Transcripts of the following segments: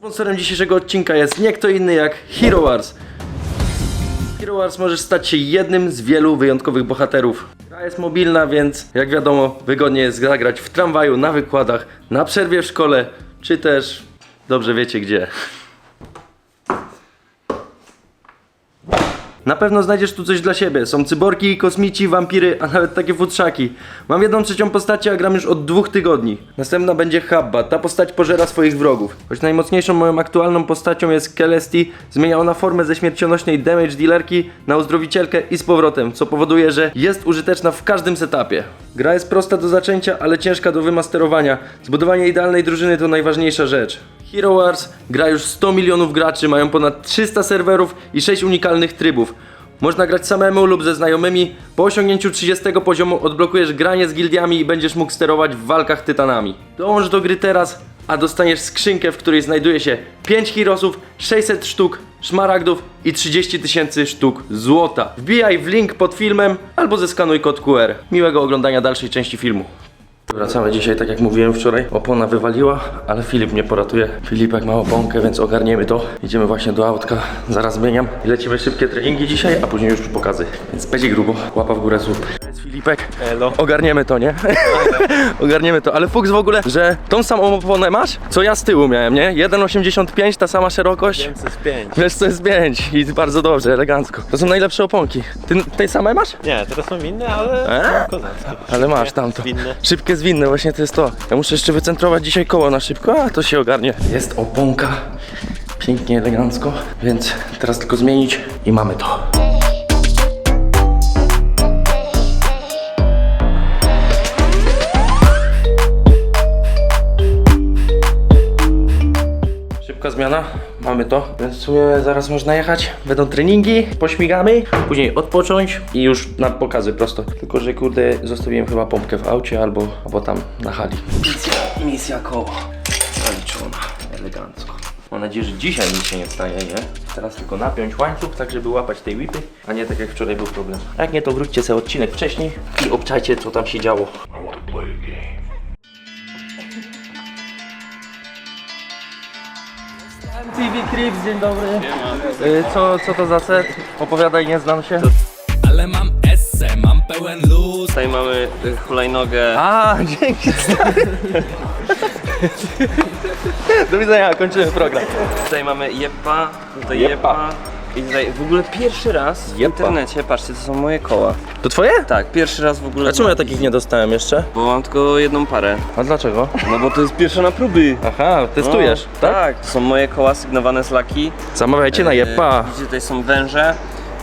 Sponsorem dzisiejszego odcinka jest nie kto inny jak Hero Wars. Hero Wars możesz stać się jednym z wielu wyjątkowych bohaterów. Gra jest mobilna, więc jak wiadomo, wygodnie jest zagrać w tramwaju, na wykładach, na przerwie w szkole, czy też dobrze wiecie gdzie. Na pewno znajdziesz tu coś dla siebie. Są cyborgi, kosmici, wampiry, a nawet takie futrzaki. Mam jedną trzecią postaci, a gram już od dwóch tygodni. Następna będzie Habba. Ta postać pożera swoich wrogów. Choć najmocniejszą moją aktualną postacią jest Kelesti, zmienia ona formę ze śmiercionośnej damage dealerki na uzdrowicielkę i z powrotem, co powoduje, że jest użyteczna w każdym setupie. Gra jest prosta do zaczęcia, ale ciężka do wymasterowania. Zbudowanie idealnej drużyny to najważniejsza rzecz. Hero Wars gra już 100 milionów graczy, mają ponad 300 serwerów i 6 unikalnych trybów. Można grać samemu lub ze znajomymi. Po osiągnięciu 30 poziomu odblokujesz granie z gildiami i będziesz mógł sterować w walkach tytanami. Dołącz do gry teraz, a dostaniesz skrzynkę, w której znajduje się 5 heroesów, 600 sztuk szmaragdów i 30 tysięcy sztuk złota. Wbijaj w link pod filmem albo zeskanuj kod QR. Miłego oglądania dalszej części filmu. Wracamy dzisiaj, tak jak mówiłem wczoraj. Opona wywaliła, ale Filip mnie poratuje. Filipek ma oponkę, więc ogarniemy to. Idziemy właśnie do autka, zaraz zmieniam. I lecimy szybkie treningi dzisiaj, a później już pokazy. Więc będzie grubo, łapa w górę. Jest Filipek. Elo. Ogarniemy to, nie? ogarniemy to, ale Fuchs w ogóle, że tą samą oponę masz, co ja z tyłu miałem, nie? 1,85, ta sama szerokość. Wiem co jest 5. Wiesz co jest 5 i bardzo dobrze, elegancko. To są najlepsze oponki. Ty tej samej masz? Nie, teraz są inne, ale E? kozackie. Ale masz tamto. Zwinne. Szybkie zwinne, właśnie to jest to. Ja muszę jeszcze wycentrować dzisiaj koło na szybko, a to się ogarnie. Jest oponka. Pięknie, elegancko. Więc teraz tylko zmienić i mamy to. Szybka zmiana, mamy to, więc w sumie zaraz można jechać. Będą treningi, pośmigamy, później odpocząć i już na pokazy prosto. Tylko, że kurde, zostawiłem chyba pompkę w aucie albo, albo tam na hali. Misja, misja koło. Zaliczona, elegancko. Mam nadzieję, że dzisiaj nic się nie stanie, nie? Teraz tylko napiąć łańcuch, tak żeby łapać tej whipy, a nie tak jak wczoraj był problem. Jak nie, to wróćcie sobie odcinek wcześniej i obczajcie, co tam się działo. MTV Crips, dzień dobry. Y, Co, co to za set? Opowiadaj, nie znam się. Ale mam esse, mam pełen luz Tutaj mamy y, hulajnogę. A, dzięki. Do widzenia, kończymy program. Tutaj mamy jeppa, tutaj Jeppa. I tutaj w ogóle pierwszy raz w Jeppa. internecie, patrzcie, to są moje koła. To twoje? Tak, pierwszy raz w ogóle. A czemu ja takich nie dostałem jeszcze? Bo mam tylko jedną parę. A dlaczego? No bo to jest pierwsza na próby. Aha, testujesz, no, tak? Tak, to są moje koła sygnowane z laki. Zamawiajcie na Jeppa. E, Widzicie, tutaj są węże.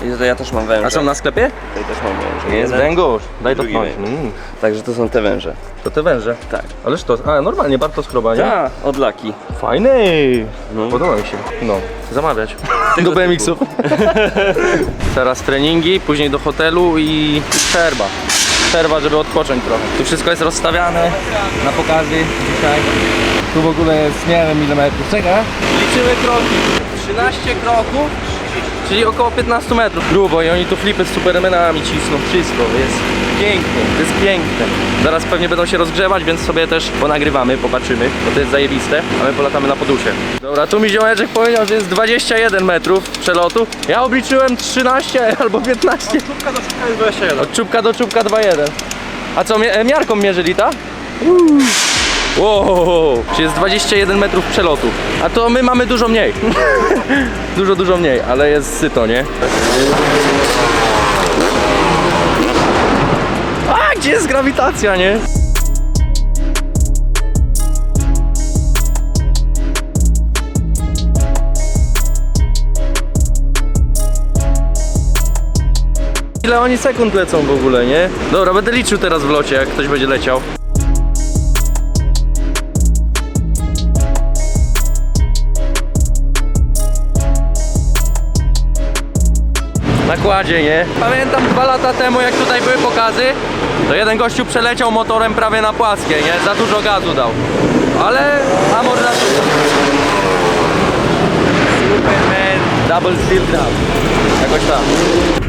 I tutaj ja też mam węże. A są na sklepie? Tutaj też mam węże. Jest Jeden. węgorz. Daj drugi dotknąć. węgiel. Mm, Także to są te węże. to te węże. Tak. Ależ to, a normalnie, bardzo skroba, nie? A, od laki. Fajny! No. Podoba mi się. No, zamawiać. Tego do BMX-ów. Teraz treningi, później do hotelu i przerwa. Przerwa, żeby odpocząć trochę. Tu wszystko jest rozstawiane na pokazy dzisiaj. Tu w ogóle jest nie wiem ile metrów. Czekaj. Liczymy kroki. 13 kroków, czyli około 15 metrów. Grubo i oni tu flipy z supermenami cisną. Wszystko jest pięknie, to jest piękne. Zaraz pewnie będą się rozgrzewać, więc sobie też ponagrywamy, popatrzymy, bo to jest zajebiste, a my polatamy na podusie. Dobra, tu mi ziołeczek powiedział, że jest 21 metrów przelotu. Ja obliczyłem 13 albo 15. Czubka do czubka jest 21. Od czubka do czubka 2,1. A co, miarką mierzyli, ta? Wow, czy jest 21 metrów przelotu. A to my mamy dużo mniej. dużo, dużo mniej, ale jest syto, nie? A, gdzie jest grawitacja, nie? Ile oni sekund lecą w ogóle, nie? Dobra, będę liczył teraz w locie, jak ktoś będzie leciał. Nie? Pamiętam dwa lata temu, jak tutaj były pokazy, to jeden gościu przeleciał motorem prawie na płaskie, nie? Za dużo gazu dał. Ale, a może na Superman Double Steel Trap. Jakoś tak.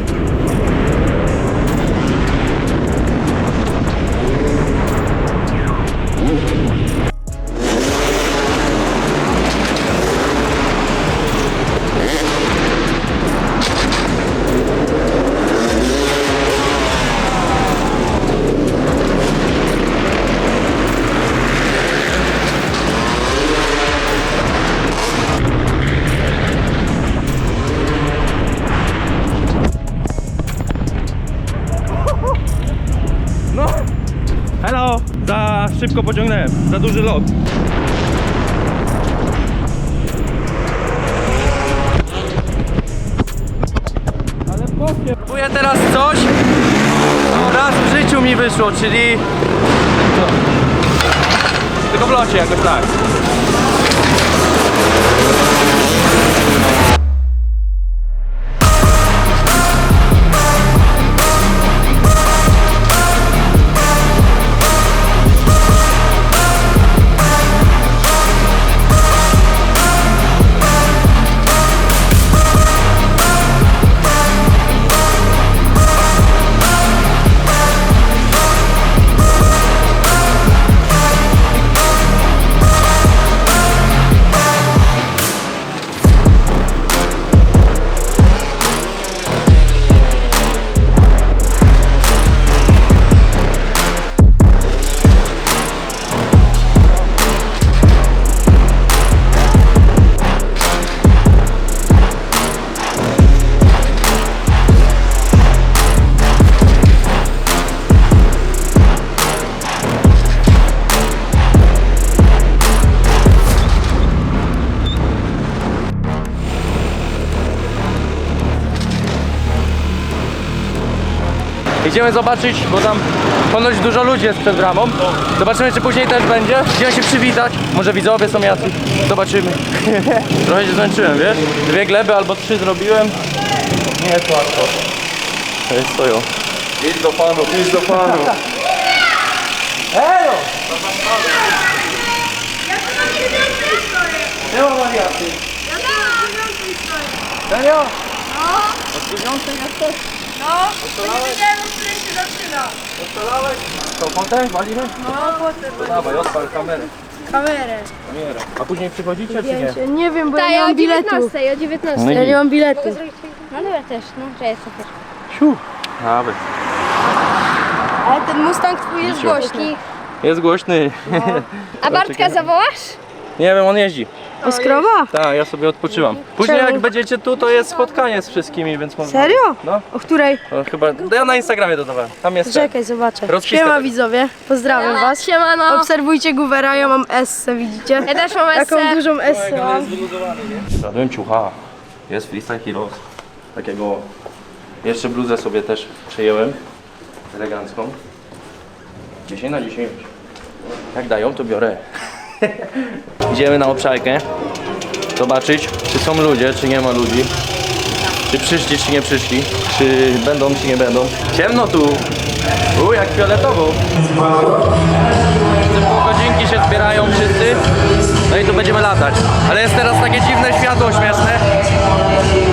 Za duży lot. Próbuję teraz coś, co raz w życiu mi wyszło, czyli... Co? Tylko w locie jakoś tak. Idziemy zobaczyć, bo tam ponoć dużo ludzi jest przed bramą. Zobaczymy, czy później też będzie. Idziemy się przywitać. Może widzowie są jacyś. Zobaczymy. Trochę się zmęczyłem, wiesz? Dwie gleby albo trzy zrobiłem. Nie jest łatwo. To jest stoją. Idź do panu, idź do panu. Elo! Nie ma wariaty. Ja na dziewiątej stoję. Serio? No, Od dziewiątej jesteś? No. Bo nie wiedziałem, o której się zaczyna. Ostalałeś? To potem walimy? No, potem. Dawaj, odpal kamerę. Kamerę. Kamerę. A później przychodzicie, czy nie? Nie wiem, bo Tak, ja nie mam biletu. o 19. No Ja nie mam biletu. No dobra też, no, że jest super. Siu. Nawet. Ale ten Mustang twój jest głośny. Jest głośny. A Bartka zawołasz? Nie wiem, on jeździ. Oskrowa? Tak, ja sobie odpoczywam. Później Czemu? jak będziecie tu, to jest spotkanie z wszystkimi, więc można... Serio? No, O której? no chyba... Ja na Instagramie dodawałem. Tam jest ten. Czekaj, zobaczę. Rozpiska Siema widzowie, pozdrawiam was. Siemano. Obserwujcie Goovera, ja mam S, widzicie? Ja też mam Taką SC. dużą S mam. Kradłem ciucha. Jest Freestyle Heroes. Takiego... Jeszcze bluzę sobie też przejąłem. Elegancką. 10 na 10. Jak dają, to biorę. Idziemy na obszarkę. Zobaczyć, czy są ludzie, czy nie ma ludzi. Czy przyszli, czy nie przyszli. Czy będą, czy nie będą. Ciemno tu. U, jak fioletowo. Godzinki się zbierają wszyscy. No i tu będziemy latać. Ale jest teraz takie dziwne światło śmieszne.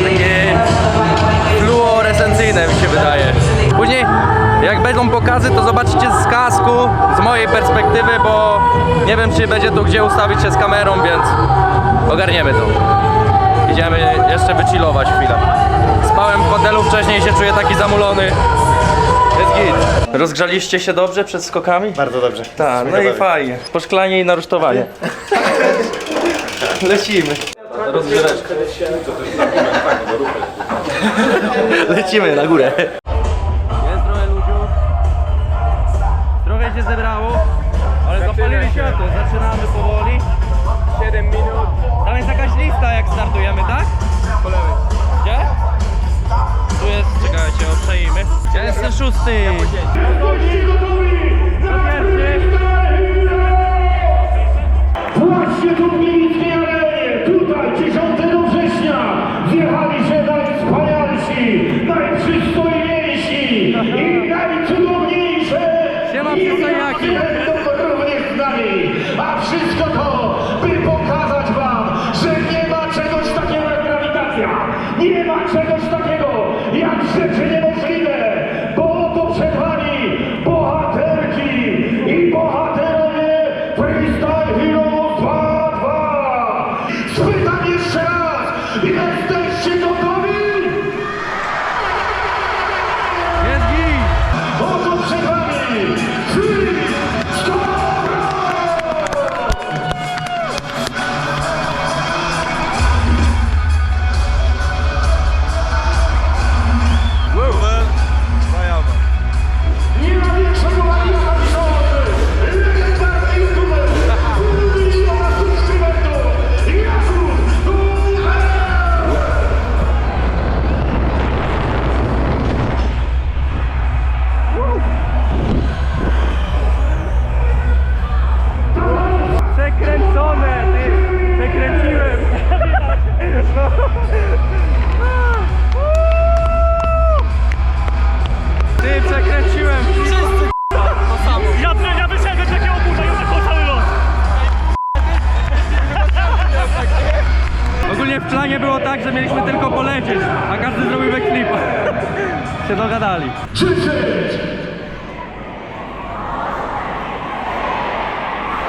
Takie fluorescencyjne mi się wydaje. Później jak będą pokazy, to zobaczycie z kasku, z mojej perspektywy, bo nie wiem czy będzie tu gdzie ustawić się z kamerą, więc ogarniemy to. Idziemy jeszcze wychillować chwilę. Spałem w hotelu wcześniej się czuję taki zamulony. Jest git. Rozgrzaliście się dobrze przed skokami? Bardzo dobrze. Tak, no i fajnie. Poszklanie i narusztowanie. Lecimy. Rozgrzeweczka. Lecimy na górę. Się zebrało, ale zapalili światło. Zaczynamy powoli. 7 minut. Tam jest jakaś lista jak startujemy, tak? Po lewej. Gdzie? Tu jest, czekajcie, obczajmy. Ja jestem szósty. Właśnie tu w Gliwickiej Arenie, tutaj 10 września wjechali się najwspanialsi, najprzystojniejsi i najcudowniejsze Siema, i przystojniaki. będą również z nami. A wszystko to,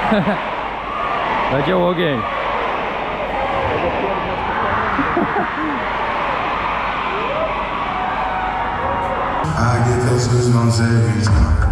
Będzie ogień. I get those goosebumps every time.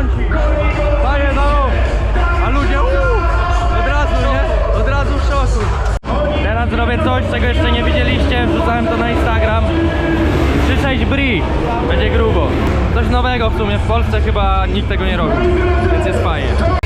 Froncik. Panie no. A ludzie uuu, od razu, nie? Od razu w szoku. Teraz zrobię coś, czego jeszcze nie widzieliście. Wrzucałem to na Instagram. 3-6 bri. Będzie grubo. Coś nowego w sumie. W Polsce chyba nikt tego nie robi. Więc jest fajnie.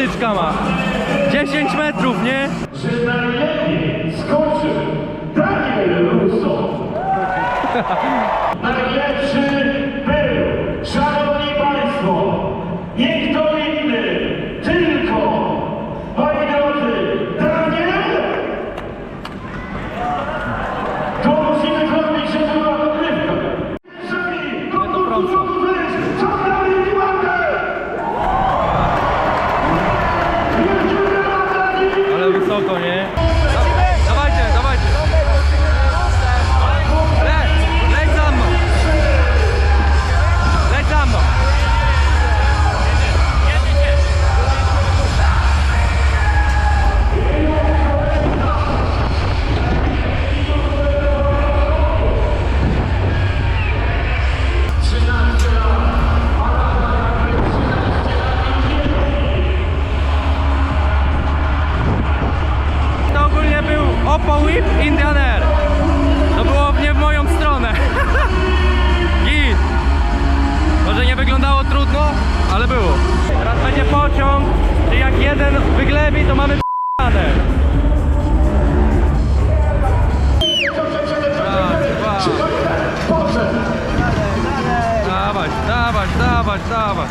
Wysokości teraz tyczka ma. 10 metrów, nie? że najlepiej skoczył Daniel Russo. Najlepszy był, szanowni państwo, nie kto inny, tylko, moi drodzy, Daniel! To musimy zrobić, że była dogrywka. Sami, to prąco. co dalej Piłatę? Wielkie brawa dla nich! Ale Whip Indian Air. To było nie w moją stronę. Git. Może nie wyglądało trudno, ale było. Teraz będzie pociąg, że jak jeden wyglebi, to mamy p***ane. Dawać, dawać, dawać, dawać.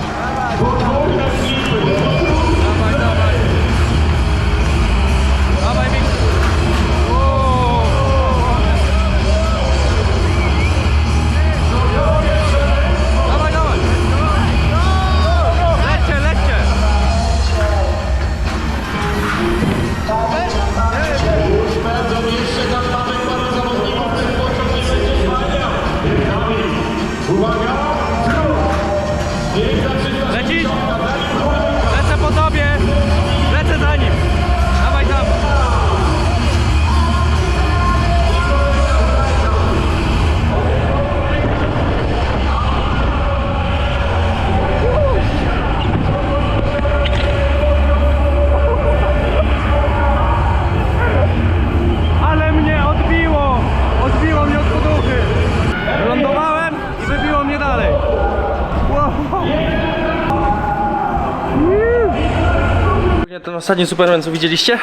Ostatni Superman, co widzieliście,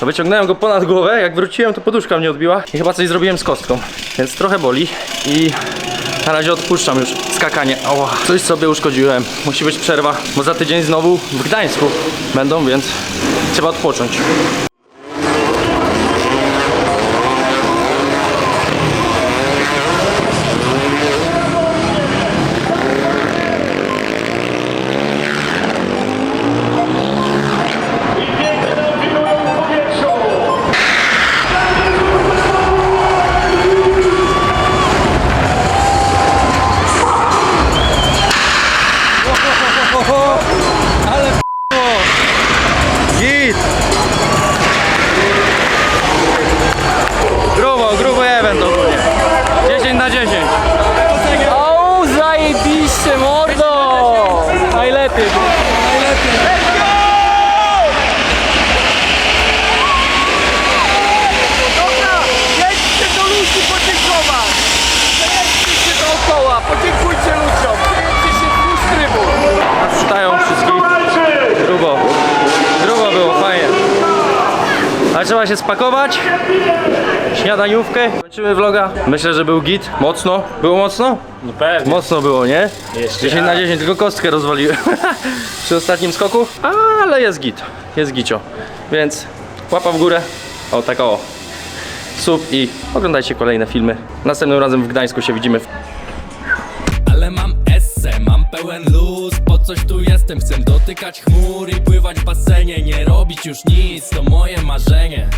to wyciągnąłem go ponad głowę, jak wróciłem, to poduszka mnie odbiła. I chyba coś zrobiłem z kostką, więc trochę boli. I na razie odpuszczam już skakanie. Ała, coś sobie uszkodziłem, musi być przerwa, bo za tydzień znowu w Gdańsku będą, więc trzeba odpocząć. Się spakować. Śniadaniówkę. Kończymy vloga. Myślę, że był git. Mocno. Było mocno? No pewnie. Mocno było, nie? Jeszcze 10 na 10, tylko kostkę rozwaliłem przy ostatnim skoku, ale jest git, jest gicio. Więc łapa w górę, o tak o, sub i oglądajcie kolejne filmy. Następnym razem w Gdańsku się widzimy. Ale mam esse, mam pełen luz coś tu jestem, chcę dotykać chmur I pływać w basenie, nie robić już nic To moje marzenie.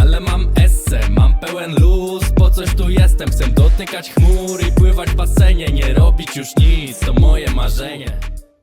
Ale mam esse, mam pełen luz Po coś tu jestem, chcę dotykać chmur I pływać w basenie, nie robić już nic To moje marzenie